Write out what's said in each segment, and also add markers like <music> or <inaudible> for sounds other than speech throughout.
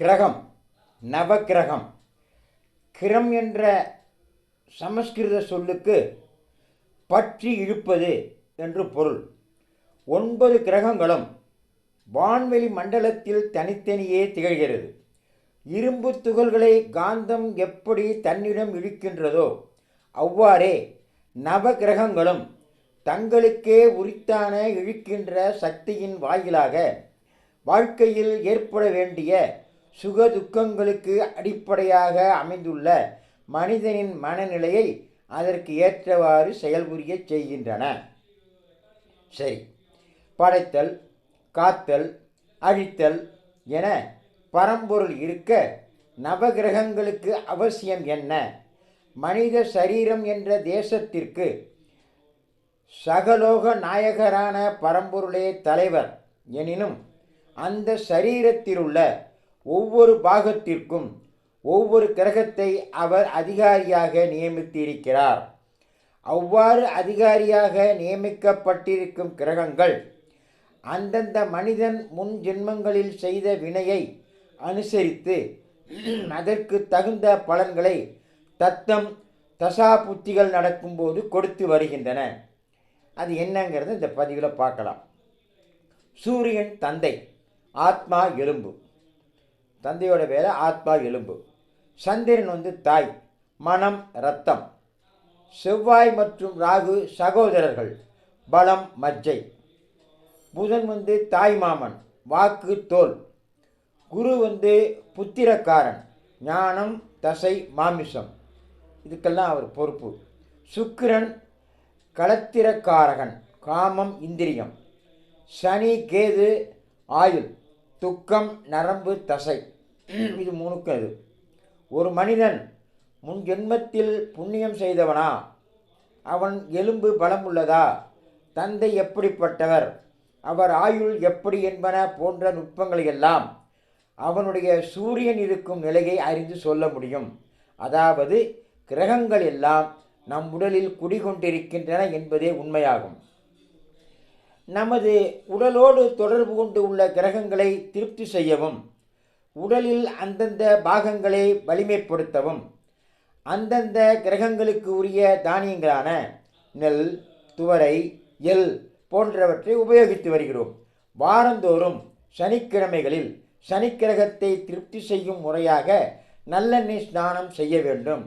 கிரகம் நவக்கிரகம். கிரம் என்ற சமஸ்கிருத சொல்லுக்கு பற்றி இழுப்பது என்று பொருள். ஒன்பது கிரகங்களும் வான்வெளி மண்டலத்தில் தனித்தனியே திகழ்கிறது. இரும்பு துகள்களை காந்தம் எப்படி தன்னிடம் இழுக்கின்றதோ அவ்வாறே நவகிரகங்களும் தங்களுக்கே உரித்தான இழுக்கின்ற சக்தியின் வாயிலாக வாழ்க்கையில் ஏற்பட வேண்டிய சுக துக்கங்களுக்கு அடிப்படையாக அமைந்துள்ள மனிதனின் மனநிலையை அதற்கு ஏற்றவாறு செயல்புரிய செய்கின்றன. சரி. படைத்தல் காத்தல் அழித்தல் என பரம்பொருள் இருக்க நவகிரகங்களுக்கு அவசியம் என்ன? மனித சரீரம் என்ற தேசத்திற்கு சகலோக நாயகரான பரம்பொருளே தலைவர். எனினும் அந்த சரீரத்திலுள்ள ஒவ்வொரு பாகத்திற்கும் ஒவ்வொரு கிரகத்தை அவர் அதிகாரியாக நியமித்திருக்கிறார். அவ்வாறு அதிகாரியாக நியமிக்கப்பட்டிருக்கும் கிரகங்கள் அந்தந்த மனிதன் முன் ஜென்மங்களில் செய்த வினையை அனுசரித்து அதற்கு தகுந்த பலன்களை தத்தம் தசா புத்திகள் நடக்கும்போது கொடுத்து வருகின்றன. அது என்னங்கிறத இந்த பதிவில் பார்க்கலாம். சூரியன் தந்தை ஆத்மா எலும்பு. தந்தையோட வேலை ஆத்மா எலும்பு. சந்திரன் வந்து தாய் மனம் ரத்தம் செவ்வாய் மற்றும் ராகு சகோதரர்கள் பலம் மஜ்ஜை. புதன் வந்து தாய் மாமன் வாக்கு தோல். குரு வந்து புத்திரக்காரன் ஞானம் தசை மாமிசம். இதுக்கெல்லாம் அவர் பொறுப்பு. சுக்கிரன் களத்திரக்காரகன் காமம் இந்திரியம். சனி கேது ஆயுள். துக்கம் நரம்பு தசை. <clears throat> இது மூணுக்கும் இது. ஒரு மனிதன் முன் ஜென்மத்தில் புண்ணியம் செய்தவனா? அவன் எலும்பு பலம் உள்ளதா? தந்தை எப்படிப்பட்டவர்? அவர் ஆயுள் எப்படி என்பன போன்ற நுட்பங்களை எல்லாம் அவனுடைய சூரியன் இருக்கும் நிலையை அறிந்து சொல்ல முடியும். அதாவது கிரகங்கள் எல்லாம் நம் உடலில் குடிகொண்டிருக்கின்றன என்பதே உண்மையாகும். நமது உடலோடு தொடர்பு கொண்டு உள்ள கிரகங்களை திருப்தி செய்யவும் உடலில் அந்தந்த பாகங்களை வலிமைப்படுத்தவும் அந்தந்த கிரகங்களுக்கு உரிய தானியங்களான நெல் துவரை எல் போன்றவற்றை உபயோகித்து வருகிறோம். வாரந்தோறும் சனிக்கிழமைகளில் சனிக்கிரகத்தை திருப்தி செய்யும் முறையாக நல்லெண்ணெய் ஸ்நானம் செய்ய வேண்டும்.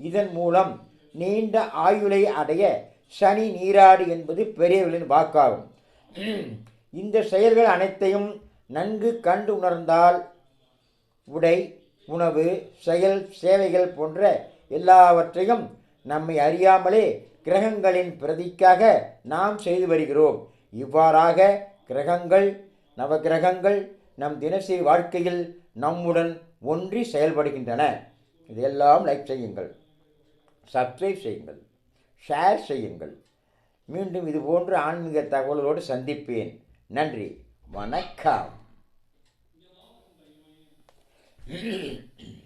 இதன் மூலம் நீண்ட ஆயுளை அடைய சனி நீராடு என்பது பெரியவர்களின் வாக்காகும். <clears throat> இந்த செயல்கள் அனைத்தையும் நன்கு கண்டு உணர்ந்தால் உடை உணவு செயல் சேவைகள் போன்ற எல்லாவற்றையும் நம்மை அறியாமலே கிரகங்களின் பிரதிக்காக நாம் செய்து வருகிறோம். இவ்வாறாக கிரகங்கள் நவகிரகங்கள் நம் தினசரி வாழ்க்கையில் நம்முடன் ஒன்றி செயல்படுகின்றன. இதெல்லாம் லைக் செய்யுங்கள். சப்ஸ்கிரைப் செய்யுங்கள். ஷேர் செய்யுங்கள். மீண்டும் இது போன்ற ஆன்மீக தகவலோடு சந்திப்பேன். நன்றி. வணக்கம். <clears throat>